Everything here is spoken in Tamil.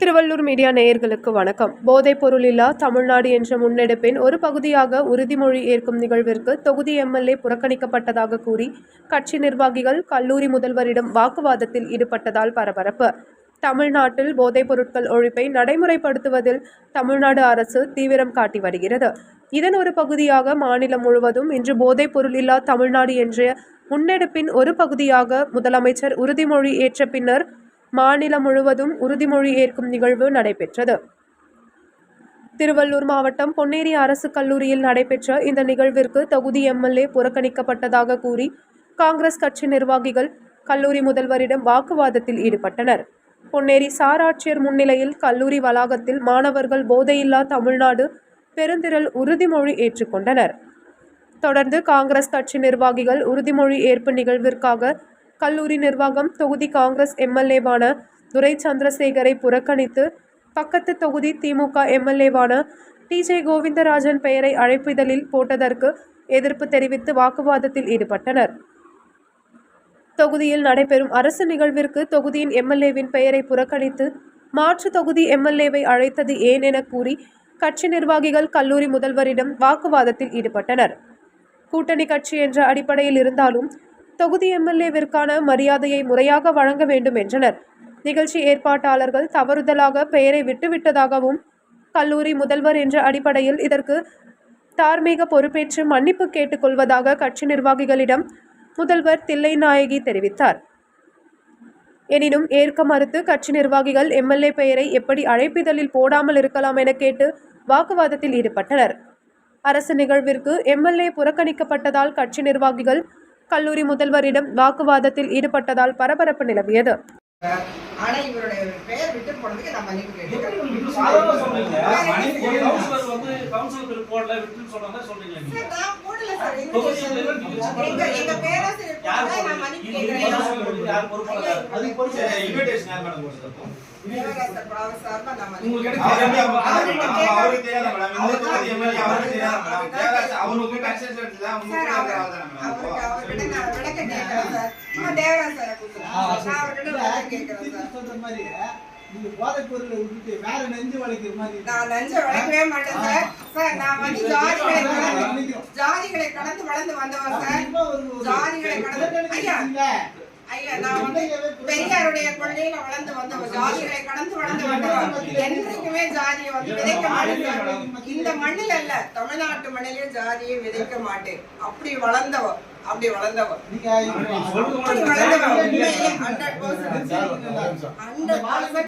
திருவள்ளூர் மீடியா நேயர்களுக்கு வணக்கம். போதைப் பொருளில்லா தமிழ்நாடு என்ற முன்னெடுப்பின் ஒரு பகுதியாக உறுதிமொழி ஏற்கும் நிகழ்விற்கு தொகுதி எம்எல்ஏ புறக்கணிக்கப்பட்டதாக கூறி கட்சி நிர்வாகிகள் கல்லூரி முதல்வரிடம் வாக்குவாதத்தில் ஈடுபட்டதால் பரபரப்பு. தமிழ்நாட்டில் போதைப் பொருட்கள் ஒழிப்பை நடைமுறைப்படுத்துவதில் தமிழ்நாடு அரசு தீவிரம் காட்டி வருகிறது. இதன் ஒரு பகுதியாக மாநிலம் முழுவதும் இன்று போதைப் பொருள் இல்லா தமிழ்நாடு என்ற முன்னெடுப்பின் ஒரு பகுதியாக முதலமைச்சர் உறுதிமொழி ஏற்ற பின்னர் மாநிலம் முழுவதும் உறுதிமொழி ஏற்கும் நிகழ்வு நடைபெற்றது. திருவள்ளூர் மாவட்டம் பொன்னேரி அரசு கல்லூரியில் நடைபெற்ற இந்த நிகழ்விற்கு தொகுதி எம்எல்ஏ புறக்கணிக்கப்பட்டதாக கூறி காங்கிரஸ் கட்சி நிர்வாகிகள் கல்லூரி முதல்வரிடம் வாக்குவாதத்தில் ஈடுபட்டனர். பொன்னேரி சாராட்சியர் முன்னிலையில் கல்லூரி வளாகத்தில் மாணவர்கள் போதையில்லா தமிழ்நாடு பெருந்திரள் உறுதிமொழி ஏற்றுக்கொண்டனர். தொடர்ந்து காங்கிரஸ் கட்சி நிர்வாகிகள் உறுதிமொழி ஏற்பு நிகழ்விற்காக கல்லூரி நிர்வாகம் தொகுதி காங்கிரஸ் எம்எல்ஏவான துரை சந்திரசேகரை புறக்கணித்து பக்கத்து தொகுதி திமுக எம்எல்ஏவான டி ஜே கோவிந்தராஜன் பெயரை அழைப்பிதழில் போட்டதற்கு எதிர்ப்பு தெரிவித்து வாக்குவாதத்தில் ஈடுபட்டனர். தொகுதியில் நடைபெறும் அரசு நிகழ்விற்கு தொகுதியின் எம்எல்ஏவின் பெயரை புறக்கணித்து மாற்று தொகுதி எம்எல்ஏவை அழைத்தது ஏன் என கூறி கட்சி நிர்வாகிகள் கல்லூரி முதல்வரிடம் வாக்குவாதத்தில் ஈடுபட்டனர். கூட்டணி கட்சி என்ற அடிப்படையில் இருந்தாலும் தொகுதி எம்எல்ஏவிற்கான மரியாதையை முறையாக வழங்க வேண்டும் என்றனர். நிகழ்ச்சி ஏற்பாட்டாளர்கள் தவறுதலாக பெயரை விட்டுவிட்டதாகவும் கல்லூரி முதல்வர் என்ற அடிப்படையில் இதற்கு தார்மீக பொறுப்பேற்று மன்னிப்பு கேட்டுக்கொள்வதாக கட்சி நிர்வாகிகளிடம் முதல்வர் தில்லை நாயகி தெரிவித்தார். எனினும் ஏற்க மறுத்து கட்சி நிர்வாகிகள் எம்எல்ஏ பெயரை எப்படி அழைப்பிதழில் போடாமல் இருக்கலாம் என கேட்டு வாக்குவாதத்தில் ஈடுபட்டனர். அரசு நிகழ்விற்கு எம்எல்ஏ புறக்கணிக்கப்பட்டதால் கட்சி நிர்வாகிகள் கல்லூரி முதல்வரிடம் வாக்குவாதத்தில் ஈடுபட்டதால் பரபரப்பு நிலவியது. ஆனா இவருடைய பெயர் விட்டு போனதுக்கு கேட்க- அவருக்கு தெரியாதா அவருக்கு தெரியாதா madam? உங்க கூட அவர்-? அவருக்கு அவர்கிட்ட நான் விளக்கம் கேட்கிறேன் சார். தேவராஜ் சாரை கூப்பிடுங்க. நான் அவர்கிட்ட சார். சொல்ற மாதிரி நீங்க போதைப் பொருளை விட்டுட்டு வேற நெஞ்சு வளைக்கிற மாதிரி நான் லஞ்சம் வழங்கவே மாட்டேன் சார். சார், நான் வந்து ஜாதிகளை கடந்து- ஜாதிகளை கடந்து வளர்ந்து வந்தவன் சார் ஜாதிகளை கடந்து- ஐயா. இல்ல. நான் வந்து பெரியாருடைய கொள்கையில வளர்ந்து வந்தவன் ஜாதிகளை கடந்து வளர்ந்து வந்தவன் என்றைக்குமே ஜாதியை வந்து விதைக்க மாட்டேன் இந்த மண்ணில் அல்ல தமிழ்நாட்டு மண்ணிலே ஜாதியை விதைக்க மாட்டேன் அப்படி வளர்ந்தவன் அப்படி வளர்ந்தவன் அப்படி வளர்ந்தவன். உண்மையிலே 100% இல்ல. 100%